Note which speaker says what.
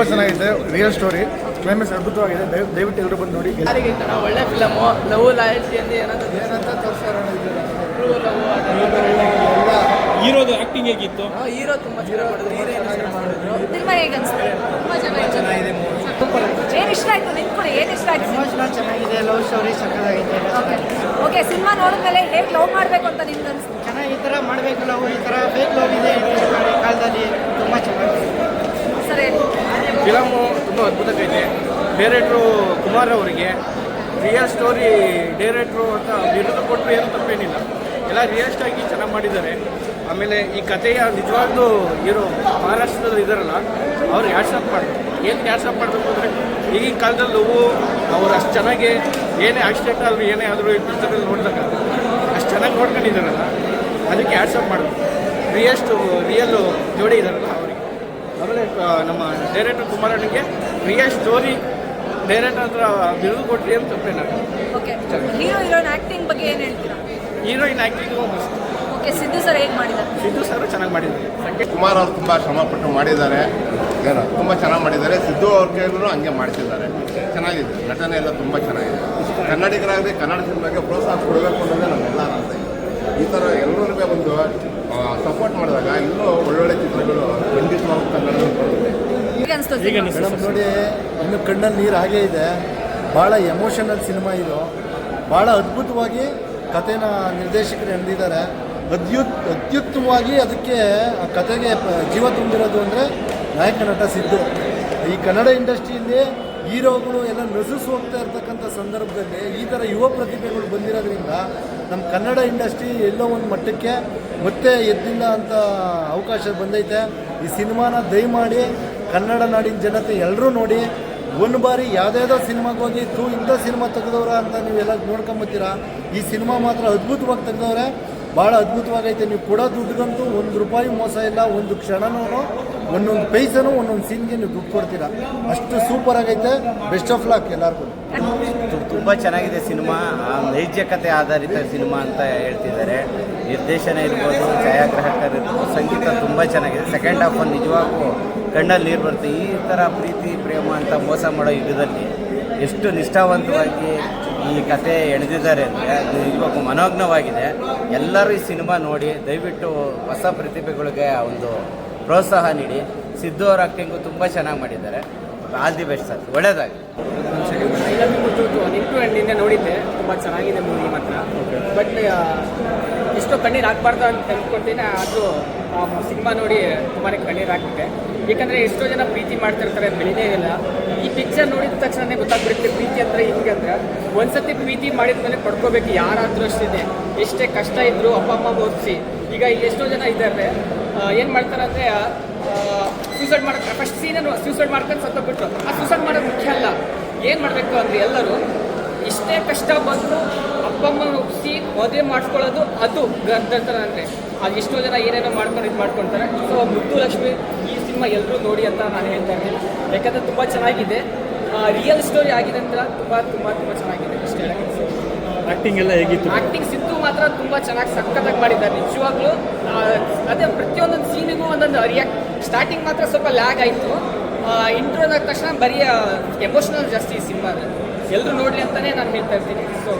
Speaker 1: ತುಂಬ ಚೆನ್ನಾಗಿದೆ real story climax ಅದ್ಭುತವಾಗಿದೆ. ದಯ- ದಯವಿಟ್ಟು ಎಲ್ಲರೂ ಬಂದು ನೋಡಿ.
Speaker 2: ಒಳ್ಳೆ ಫಿಲಮು ಲವ್ ಲಾಯಲ್ಟಿ ಅಂತ
Speaker 1: ಏನಂತ
Speaker 2: ಲವ್
Speaker 3: ಹೀರೋದು ಆಕ್ಟಿಂಗ್ ಹೇಗಿತ್ತು?
Speaker 2: ಹೀರೋ ತುಂಬಾ
Speaker 4: ಸಿನಿಮಾ ಹೇಗೆ ಅನ್ಸುತ್ತೆ? ತುಂಬ ಚೆನ್ನಾಗಿದೆ ಏನು ಇಷ್ಟ ಆಯ್ತು? ನಿಂತ್ಕೊಳ್ಳಿ ಏನು ಇಷ್ಟ ಆಯ್ತು?
Speaker 5: ಎಮೋಷನಲ್ ಚೆನ್ನಾಗಿದೆ ಲವ್ ಸ್ಟೋರಿ ಸಕ್ಕದಾಗಿದೆ
Speaker 4: ಓಕೆ ಓಕೆ ಸಿನಿಮಾ ನೋಡಿದ್ಮೇಲೆ ಹೇಗೆ ಲವ್ ಮಾಡಬೇಕು ಅಂತ ನಿಮ್ಗೆ ಅನ್ಸುತ್ತೆ?
Speaker 5: ಚೆನ್ನಾಗಿ ಈ ಥರ ಮಾಡಬೇಕು ಲವ್ ಈ ಥರ ಫೇಕ್ ಲವ್ ಇದೆ ಕಾಲದಲ್ಲಿ ತುಂಬ ಚೆನ್ನಾಗಿದೆ.
Speaker 6: ಫಿಲಮು ತುಂಬ ಅದ್ಭುತವಾಗಿದೆ ಡೈರೆಕ್ಟ್ರು ಕುಮಾರ್ ಅವರಿಗೆ, ರಿಯಲ್ ಸ್ಟೋರಿ ಡೈರೆಕ್ಟ್ರು ಅಂತ ಬಿರುದು ಕೊಟ್ಟರು ಏನು ತಪ್ಪೇನಿಲ್ಲ. ಎಲ್ಲ ರಿಯಲಿಸ್ಟ್ ಆಗಿ ಚೆನ್ನಾಗಿ ಮಾಡಿದ್ದಾರೆ. ಆಮೇಲೆ ಈ ಕಥೆಯ ನಿಜವಾಗ್ಲೂ ಇರೋ ಮಹಾರಾಷ್ಟ್ರದಲ್ಲಿ ಇದ್ದಾರಲ್ಲ ಅವ್ರು ಯಾಟ್ಸಪ್ ಮಾಡಬೇಕು ಏನು ಯಾಟ್ಸಪ್ ಮಾಡಬೇಕು ಅಂದರೆ, ಈಗಿನ ಕಾಲದಲ್ಲಿ ನೋವು ಅವ್ರು ಅಷ್ಟು ಚೆನ್ನಾಗಿ, ಏನೇ ಆಕ್ಸಿಡೆಂಟ್ ಆದರೂ ಏನೇ ಆದರೂ ಈ ಪುಸ್ತಕದಲ್ಲಿ ನೋಡಿದಾಗ ಅಷ್ಟು ಚೆನ್ನಾಗಿ ನೋಡ್ಕೊಂಡಿದ್ದಾರಲ್ಲ, ಅದಕ್ಕೆ ಯಾಟ್ಸಪ್ ಮಾಡಬೇಕು? ರಿಯಲ್ಸ್ಟು ರಿಯಲ್ಲು ಜೋಡಿ ಇದ್ದಾರಲ್ಲ ಆಮೇಲೆ ನಮ್ಮ ಡೈರೆಕ್ಟರ್ ಕುಮಾರಣ್ಣಗೆ ರಿಯಲ್ ಸ್ಟೋರಿ ಡೈರೆಕ್ಟರ್ ಹತ್ರ ಬಿರುದು ಕೊಟ್ರಿ ಅಂತ
Speaker 4: ಓಕೆ. ಹೀರೋ ಹೀರೋಯಿನ್ ಆಕ್ಟಿಂಗ್ ಬಗ್ಗೆ ಏನು ಹೇಳ್ತೀರಾ?
Speaker 6: ಹೀರೋಯಿನ್ ಆಕ್ಟಿಂಗ್ ಮಸ್ತ್
Speaker 4: ಓಕೆ ಸಿದ್ದು ಸರ್ ಹೇಗೆ ಮಾಡಿದ್ದಾರೆ?
Speaker 6: ಸಿದ್ದು ಸರ್ ಚೆನ್ನಾಗಿ ಮಾಡಿದ್ದಾರೆ.
Speaker 7: ಕುಮಾರ್ ಅವರು ತುಂಬ ಶ್ರಮಪಟ್ಟು ಮಾಡಿದ್ದಾರೆ. ಏನೋ ತುಂಬ ಚೆನ್ನಾಗಿ ಮಾಡಿದ್ದಾರೆ. ಸಿದ್ದು ಅವ್ರ ಕೇಳಿದ್ರು ಹಂಗೆ ಮಾಡ್ತಿದ್ದಾರೆ. ಚೆನ್ನಾಗಿದೆ. ನಟನೆ ಎಲ್ಲ ತುಂಬ ಚೆನ್ನಾಗಿದೆ. ಕನ್ನಡಿಗರಾಗಲಿ ಕನ್ನಡ ಸಿನಿಮಾಗೆ ಪ್ರೋತ್ಸಾಹ ಕೊಡಬೇಕು ಅನ್ನೋದೇ ನಮ್ಮೆಲ್ಲ ಆಸೆ. ಈ ಥರ ಎಲ್ಲರಿಗೂ ಒಂದು ಸಪೋರ್ಟ್ ಮಾಡಿದಾಗ ಇನ್ನೂ ಒಳ್ಳೊಳ್ಳೆ ಚಿತ್ರಗಳು ಖಂಡಿತವಾಗೂ ಕನ್ನಡದಲ್ಲಿ ಬರುತ್ತೆ
Speaker 4: ಹೇಗೆ ಅನಿಸ್ತು
Speaker 1: ಮೇಡಮ್ ನೋಡಿ ಇನ್ನು ಕಣ್ಣಲ್ಲಿ ನೀರು ಹಾಗೇ ಇದೆ. ಭಾಳ ಎಮೋಷನಲ್ ಸಿನಿಮಾ ಇದು. ಭಾಳ ಅದ್ಭುತವಾಗಿ ಕಥೆನ ನಿರ್ದೇಶಕರು ಎಂದಿದ್ದಾರೆ ಅದ್ಯುತ್ ಅತ್ಯುತ್ತಮವಾಗಿ ಅದಕ್ಕೆ ಆ ಕತೆಗೆ ಜೀವ ತುಂಬಿರೋದು ಅಂದರೆ ನಾಯಕ ನಟ ಸಿದ್ದು. ಈ ಕನ್ನಡ ಇಂಡಸ್ಟ್ರಿಯಲ್ಲಿ ಹೀರೋಗಳು ಎಲ್ಲ ನಸಿಸ್ ಹೋಗ್ತಾ ಇರ್ತಕ್ಕಂಥ ಸಂದರ್ಭದಲ್ಲಿ ಈ ಥರ ಯುವ ಪ್ರತಿಭೆಗಳು ಬಂದಿರೋದ್ರಿಂದ ನಮ್ಮ ಕನ್ನಡ ಇಂಡಸ್ಟ್ರಿ ಎಲ್ಲೋ ಒಂದು ಮಟ್ಟಕ್ಕೆ ಮತ್ತೆ ಎದ್ದಿಲ್ಲ ಅಂತ ಅವಕಾಶ ಬಂದೈತೆ. ಈ ಸಿನಿಮಾನ ದಯಮಾಡಿ ಕನ್ನಡ ನಾಡಿನ ಜನತೆ ಎಲ್ಲರೂ ನೋಡಿ ಒಂದು ಬಾರಿ ಯಾವುದ್ಯಾವುದೋ ಸಿನಿಮಾಗೆ ಹೋಗಿ, ತೂ ಇಂಥ ಸಿನಿಮಾ ತೆಗೆದವ್ರ ಅಂತ ನೀವೆಲ್ಲ ನೋಡ್ಕೊಂಬತ್ತೀರಾ? ಈ ಸಿನಿಮಾ ಮಾತ್ರ ಅದ್ಭುತವಾಗಿ ತೆಗೆದವ್ರೆ. ಭಾಳ ಅದ್ಭುತವಾಗೈತೆ. ನೀವು ಕೊಡೋ ದುಡ್ಡುಗಂತೂ ಒಂದು ರೂಪಾಯಿ ಮೋಸ ಇಲ್ಲ, ಒಂದು ಕ್ಷಣನೂ ಒಂದೊಂದು ಪೈಸನೂ ಒಂದೊಂದು ಸೀನ್ಗೆ ನೀವು ದುಡ್ಡು ಕೊಡ್ತೀರಾ. ಅಷ್ಟು ಸೂಪರ್ ಆಗೈತೆ. ಬೆಸ್ಟ್ ಆಫ್ ಲಾಕ್ ಎಲ್ಲರಿಗೂ.
Speaker 8: ತುಂಬ ಚೆನ್ನಾಗಿದೆ ಸಿನಿಮಾ. ಆ ನೈಜ ಕಥೆ ಆಧಾರಿತ ಸಿನಿಮಾ ಅಂತ ಹೇಳ್ತಿದ್ದಾರೆ. ನಿರ್ದೇಶನ ಇರ್ಬೋದು, ಛಾಯಾಗ್ರಾಹಕರು ಇರ್ಬೋದು, ಸಂಗೀತ ತುಂಬ ಚೆನ್ನಾಗಿದೆ. ಸೆಕೆಂಡ್ ಹಾಫ್ ಒಂದು ನಿಜವಾಗೂ ಕಣ್ಣಲ್ಲಿ ನೀರು ಬರುತ್ತೆ. ಈ ಥರ ಪ್ರೀತಿ, ಪ್ರೇಮ ಅಂತ ಮೋಸ ಮಾಡೋ ಯುಗದಲ್ಲಿ ಎಷ್ಟು ನಿಷ್ಠಾವಂತವಾಗಿ ಈ ಕತೆ ಎಳೆದಿದ್ದಾರೆ ಅಂದರೆ ಅದು ಇವಾಗ ಮನೋಜ್ಞವಾಗಿದೆ. ಎಲ್ಲರೂ ಈ ಸಿನಿಮಾ ನೋಡಿ ದಯವಿಟ್ಟು ಹೊಸ ಪ್ರತಿಭೆಗಳಿಗೆ ಒಂದು ಪ್ರೋತ್ಸಾಹ ನೀಡಿ. ಸಿದ್ದು ಅವರ ಆ್ಯಕ್ಟಿಂಗು ತುಂಬ ಚೆನ್ನಾಗಿ ಮಾಡಿದ್ದಾರೆ. All the best sir. ಒಳ್ಳೆಯದಾಗಿ
Speaker 2: ನಿಂಟು ಆ್ಯಂಡ್ ನಿನ್ನೆ ನೋಡಿದ್ದೆ ತುಂಬ ಚೆನ್ನಾಗಿದೆ ಮೂವಿ ಮಾತ್ರ. ಬಟ್ ಕಣ್ಣೀರು ಹಾಕ್ಬಾರ್ದು ಅಂತ ಅಂದ್ಕೊಳ್ತೀನಿ ಅದು ಸಿನಿಮಾ ನೋಡಿ ತುಂಬಾ ಕಣ್ಣೀರು ಹಾಕಿದೆ ಯಾಕಂದ್ರೆ ಎಷ್ಟೋ ಜನ ಪ್ರೀತಿ ಮಾಡ್ತಿರ್ತಾರೆ, ಬೆಳಿನೇ ಇಲ್ಲ. ಈ ಪಿಕ್ಚರ್ ನೋಡಿದ ತಕ್ಷಣ ಗೊತ್ತಾಗ್ಬಿಡುತ್ತೆ, ಪ್ರೀತಿ ಅಂದರೆ ಹಿಂಗೆ ಅಂದ್ರೆ, ಒಂದ್ಸತಿ ಪ್ರೀತಿ ಮಾಡಿದ ಮೇಲೆ ಪಡ್ಕೋಬೇಕು, ಯಾರಾದರೂ ಅಷ್ಟಿದೆ. ಎಷ್ಟೇ ಕಷ್ಟ ಇದ್ದರೂ ಅಪ್ಪ, ಅಮ್ಮ ಓದಿಸಿ. ಈಗ ಎಷ್ಟೋ ಜನ ಇದ್ದಾರೆ. ಏನು ಮಾಡ್ತಾರೆ ಅಂದರೆ ಸೂಸೈಡ್ ಮಾಡಕ್ಕೆ ಫಸ್ಟ್ ಸೀನ್ ಸೂಸೈಡ್ ಮಾಡ್ಕೊಂಡು ಸತ್ತೋಗ್ಬಿಟ್ರು. ಆ ಸೂಸೈಡ್ ಮಾಡೋದು ಮುಖ್ಯ ಅಲ್ಲ. ಏನು ಮಾಡಬೇಕು ಅಂದರೆ ಎಲ್ಲರೂ ಇಷ್ಟೇ ಕಷ್ಟ ಬಂದರೂ ಅಪ್ಪ ಅಮ್ಮನ ಒಪ್ಪಿಸಿ ಮದುವೆ ಮಾಡ್ಕೊಳ್ಳೋದು ಅದು ಗಂಧರ್ತರ ಅಂದರೆ. ಅದು ಎಷ್ಟೋ ಜನ ಏನೇನೋ ಮಾಡ್ಕೊಂಡು ಇದು ಮಾಡ್ಕೊಳ್ತಾರೆ ಸೊ ಮುದ್ದು ಲಕ್ಷ್ಮಿ ಈ ಸಿನಿಮಾ ಎಲ್ಲರೂ ನೋಡಿ ಅಂತ ನಾನು ಹೇಳ್ತಾ ಇದ್ದೀನಿ ಯಾಕಂದರೆ ತುಂಬ ಚೆನ್ನಾಗಿದೆ. ರಿಯಲ್ ಸ್ಟೋರಿ ಆಗಿದೆ ಅಂತ ತುಂಬ ತುಂಬ ತುಂಬ ಚೆನ್ನಾಗಿದೆ. ಇಷ್ಟ ಹೇಳಕ್ಕೆ
Speaker 3: ಆಕ್ಟಿಂಗ್ ಎಲ್ಲ ಹೇಗಿತ್ತು?
Speaker 2: ಆಕ್ಟಿಂಗ್ ಸಿದ್ದು ಮಾತ್ರ ತುಂಬ ಚೆನ್ನಾಗಿ ಸಖತ್ತಾಗಿ ಮಾಡಿದ್ದಾರೆ. ನಿಜವಾಗ್ಲೂ ಅದೇ ಪ್ರತಿಯೊಂದೊಂದು ಸೀನಿಗೂ ಒಂದೊಂದು ರಿಯಾಕ್ಟ್ ಸ್ಟಾರ್ಟಿಂಗ್ ಮಾತ್ರ ಸ್ವಲ್ಪ ಲ್ಯಾಗ್ ಆಯಿತು. ಇಂಟ್ರೋದ ತಕ್ಷಣ ಬರೀ ಎಮೋಷನಲ್ ಜಾಸ್ತಿ ಈ ಸಿನಿಮಾದಲ್ಲಿ ಎಲ್ಲರೂ ನೋಡಲಿ ಅಂತಲೇ ನಾನು ಹೇಳ್ತಾ ಇರ್ತೀನಿ. ಸೊ